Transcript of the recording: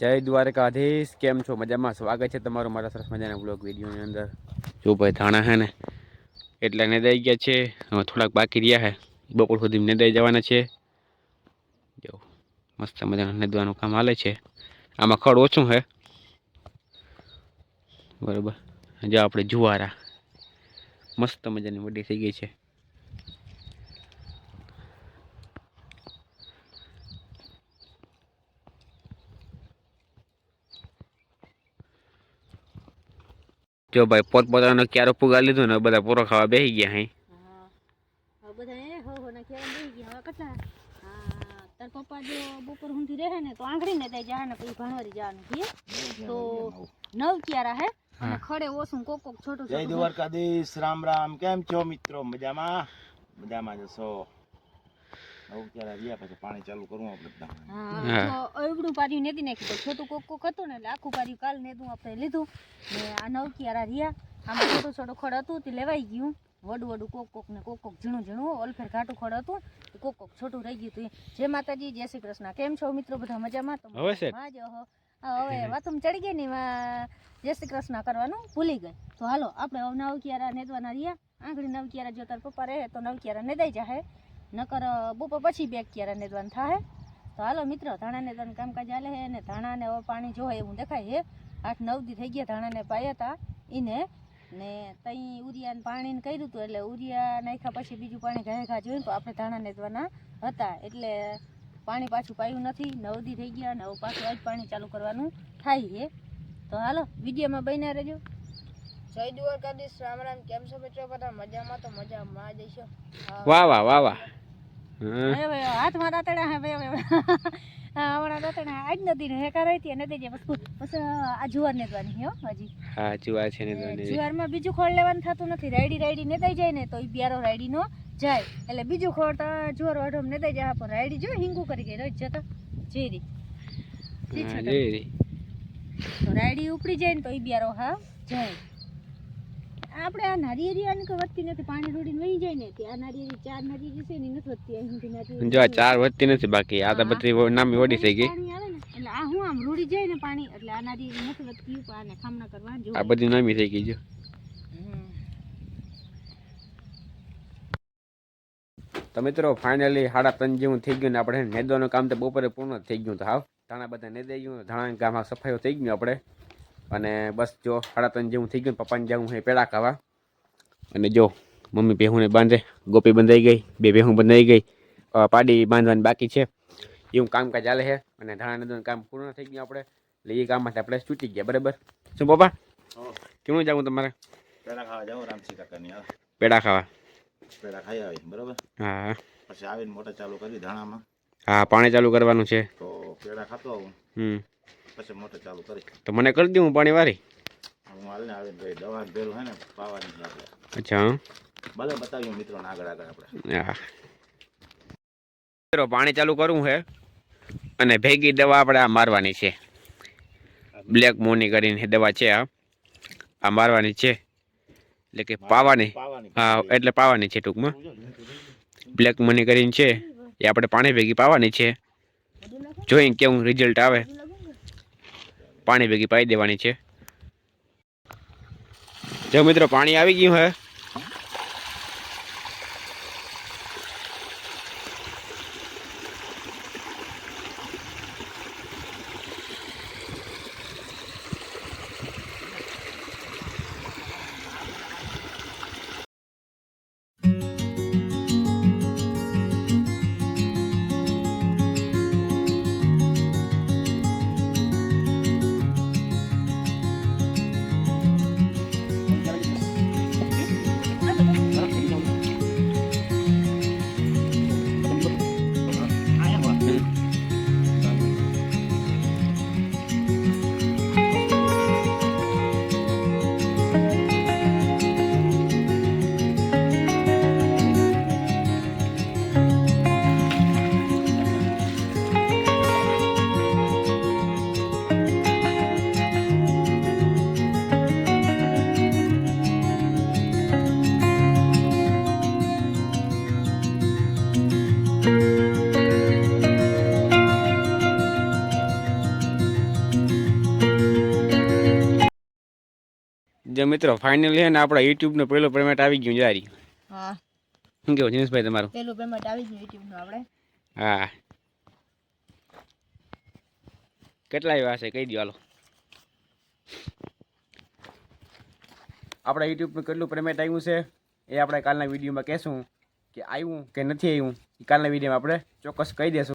જય દ્વારકાધીશ. કેમ છો? મજામાં? સ્વાગત છે તમારું મારા સરસ મજાના બ્લોગ વિડીયોની અંદર. જો ભાઈ ધાણા હે ને, એટલે નેદાઈ ગયા છે. હવે થોડાક બાકી રહ્યા હે. બપોર સુધી નેદાઈ જવાના છે. જો, મસ્ત મજાનું નેદવાનું કામ હાલે છે. આમાં ખડ ઓછું હે. બરાબર. જો આપણે જુવારા. મસ્ત મજાની વડી થઈ ગઈ છે. જો ભાઈ પોતપોતાનો ક્યારો પુગા લીધું ને બધા પૂરો ખાવા બેસી ગયા હે. હા. હવે બધા એ હો હો ના ખેરા બેહી ગયા. હવે કેટલા? હા તાર પપ્પા જો બપોર સુધી રહે ને તો આંગળી ને દઈ જાય ને પછી ભણવારી જવાનું છે. તો નવ ક્યારા હે અને ખડે ઓછું કોક કોક છોટું જય દ્વારકાધીશ રામ રામ. કેમ છો મિત્રો? મજામાં? મજામાં જશો નવું ક્યારે રહ્યા પછી પાણી ચાલુ કરવું આપણે હા હા. અવડું પાર્યું નેતી નાખ્યું. છોટું કોક કોક હતું ને એટલે આખું પાર્યું કાલ આપણે લીધું. ને આ નવ ક્યારા રહ્યા. આમાં છોટું છોટું ખડ હતું તે લેવાઈ ગયું. વડું વડું કોક કોક ને કોક કોક ઝીણું ઝીણું. ઓલફેર ઘાટું ખડ હતું. કોક કોક છોટું રહી ગયું હતું. જય માતાજી જય શ્રી કૃષ્ણ. કેમ છો મિત્રો બધા મજામાં? તો હવે વાત મજામાં જ? હવે વાતમ ચડી ગઈ ને જય શ્રી કૃષ્ણ કરવાનું ભૂલી ગઈ. તો હાલો આપણે હવે નવ ક્યારા નેદવાના રહ્યા. આંગળી નવ ક્યારા જો તાર પપ્પા રહે તો નવ ક્યારા નેદાઈ જાહે. નકર બપોર પછી બેગ ક્યારે નેદવાનું થાય તો હાલો મિત્રો ધાણાને તને કામકાજ હાલે છે અને ધાણાને હવે પાણી જોવે એવું દેખાય છે આઠ નવ દી થઈ ગયા ધાણાને પાયા હતા એને ને તઈ ઉરિયાને પાણીને કર્યું હતું એટલે ઉરિયા નાખ્યા પછી બીજું પાણી ઘાય ઘા જોયું તો આપણે ધાણા નેદવાના હતા. એટલે પાણી પાછું પાયું નથી. નવ દી થઈ ગયા ને હવે પાછું આજ પાણી ચાલુ કરવાનું થાય છે તો હાલો વિડીયોમાં બન્યા રહેજો. જય દ્વારકાધીશ. રામ રામ. કેમ છો મિત્રો? બધા મજામાં? તો મજામાં જઈશો વાહ વાહ વાહ વાહ. હાથમાં દાંતડા હે હવે હમણાં દાંતડા આજ નદી ને હેકા રહી હતી નથી જે પછી પછી આ જુવાર નેદવાની હો હજી. હા જુવાર છે ને દવાની ને. જુવારમાં બીજું ખોળ લેવાનું થતું નથી. રાયડી રાયડી ને દઈ જાય ને તો એ બિયારો રાયડી નો જાય. એટલે બીજું ખોળ તો જુવાર ને દઈ જાય. પણ રાયડી જો હિંગુ કરી ગઈ રોજ જતા. જેરી જેરી. તો રાયડી ઉપડી જાય ને તો ઈ બિયારો હા જાય. આપણે આ નારિયેરી આને કે વધતી નથી પાણી રોડીને વહી જાય ને આ નારિયેરી ચાર નારિયેરી છે ને નથી વધતી અહીં સુધી નારિયેરી. જો આ ચાર વધતી નથી બાકી આ તો બધી નામી વડી થઈ ગઈ. એટલે આ હું આમ રોડી જાય ને પાણી એટલે આ નારિયેરી નથી વધતી પણ આને ખામણા કરવા જો આ બધી નામી થઈ ગઈ જો. તો મિત્રો ફાઇનલી સાડા ત્રણ જેવું થઈ ગયું ને આપણે નેદવાનું કામ તો બપોરે પૂર્ણ થઈ ગયું તો હાવ. ધાણા બધા નેદાઈ ગયું ધાણા ગામમાં સફાઈઓ થઈ ગયું આપણે. અને બસ જો સાડા ત્રણ જેવું થઈ ગયું પપ્પાને જવું છે પેડા ખાવા. અને જો મમ્મી ભેહુંને બાંધે ગોપી બંધાઈ ગઈ બે ભેહું બંધાઈ ગઈ પાડી બાંધવાની બાકી છે. એવું કામકાજ ચાલે છે અને ધાણા નેદવાનું કામ પૂર્ણ થઈ ગયું આપણે. એટલે એ કામમાંથી આપણે છૂટી ગયા બરાબર? શું પપ્પા? હો, કેવું જવું તમારે? પેડા ખાવા જાઓ રામસી કાકાની. પેડા ખાવા. પેડા ખાઈ આવી બરાબર? હા. પછી આવીને મોટા ચાલુ કરી ધાણામાં. હા પાણી ચાલુ કરવાનું છે. તો પેડા ખાતો આવું. હમ. પછી મોટર ચાલુ કરી તો મને કરી દઉં પાણી વારી. હું હાલને આવીને ભાઈ દવા ભેરું હે ને પાવાની આપણે અચ્છા ભલે બતાવ્યું મિત્રોને આગળ આગળ આપણે. હા. પાણી ચાલુ કરવું છે અને ભેગી દવા આપણે આ મારવાની છે. બ્લેક મોની કરીને દવા છે આ. આ મારવાની છે. એટલે કે પાવાની. પાવાની. હા એટલે પાવાની છે ટૂંકમાં. બ્લેક મની કરીને છે એ આપણે પાણી ભેગી પાવાની છે. જોઈને કેવું રિઝલ્ટ આવે. પાણી ભેગી પાઈ દેવાની છે. જો મિત્રો પાણી આવી ગયું હે. જો મિત્રો ફાઇનલી છે ને આપણા યુટ્યુબનું પહેલો પેમેન્ટ આવી ગયું જારી હા. શું કેવું જીનેશભાઈ તમારું? પહેલું પેમેન્ટ આવી ગયું યુટ્યુબનું આપણે. હા. કેટલા આવ્યા હશે? કહી દો હાલો. આપણા યુટ્યુબનું કેટલું પેમેન્ટ આવ્યું છે એ આપણે કાલના વિડીયોમાં કહેશું કે આવ્યું કે નથી આવ્યું કાલના વિડીયોમાં આપણે ચોક્કસ કહી દેશું.